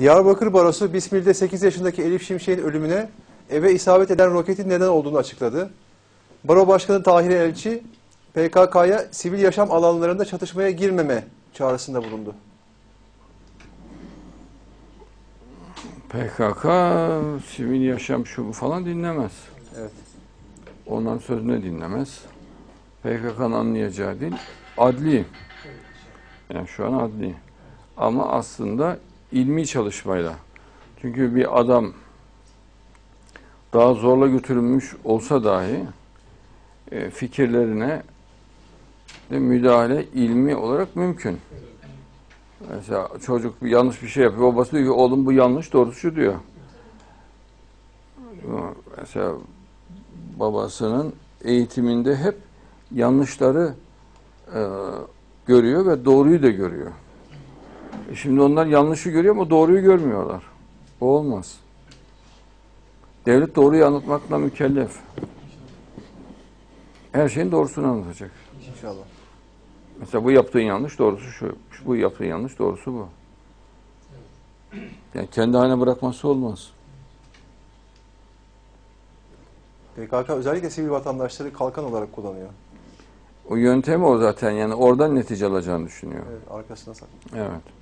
Diyarbakır Barosu Bismil'de 8 yaşındaki Elif Şimşek'in ölümüne eve isabet eden roketin neden olduğunu açıkladı. Baro Başkanı Tahir Elçi, PKK'ya sivil yaşam alanlarında çatışmaya girmeme çağrısında bulundu. PKK sivil yaşam şu bu falan dinlemez. Evet. Onların sözünü dinlemez. PKK'nın anlayacağı dil adli. Yani şu an adli. Ama aslında ilmi çalışmayla. Çünkü bir adam daha zorla götürülmüş olsa dahi e, fikirlerine de müdahale ilmi olarak mümkün. Mesela çocuk bir yanlış bir şey yapıyor. Babası diyor ki oğlum bu yanlış doğrusu diyor. Mesela babasının eğitiminde hep yanlışları e, görüyor ve doğruyu da görüyor. Şimdi onlar yanlışı görüyor ama doğruyu görmüyorlar. O olmaz. Devlet doğruyu anlatmakla mükellef. Her şeyin doğrusunu anlatacak. İnşallah. Mesela bu yaptığın yanlış doğrusu şu. Bu yaptığın yanlış doğrusu bu. Yani kendi haline bırakması olmaz. PKK özellikle sivil vatandaşları kalkan olarak kullanıyor. O yöntemi o zaten yani oradan netice alacağını düşünüyor. Evet, arkasına saklı. Evet.